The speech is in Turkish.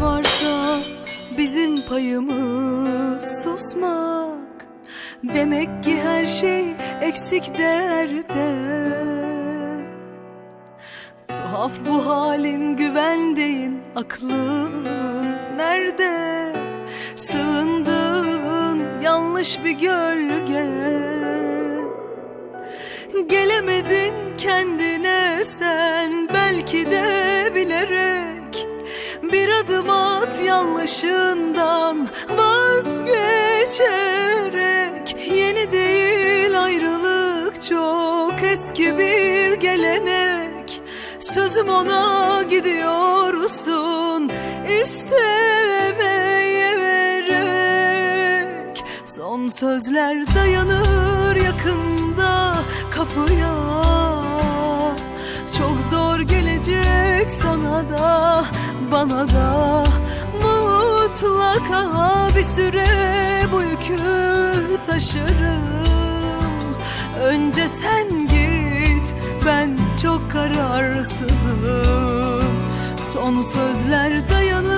varsa bizim payımız susmak. Demek ki her şey eksik değerde Tuhaf bu halin güvendiğin aklın nerede? Sığındığın yanlış bir gölge. Gelemedin kendine sen belki de bilerek yanlışından vazgeçerek. Yeni değil ayrılık çok eski bir gelenek. Sözüm ona gidiyorsun istemeye vererek. Son sözler dayanır yakında kapıya. Çok zor gelecek sana da bana da Mutlaka bir süre bu yükü taşırım. Önce sen git ben çok kararsızım. Son sözler dayanır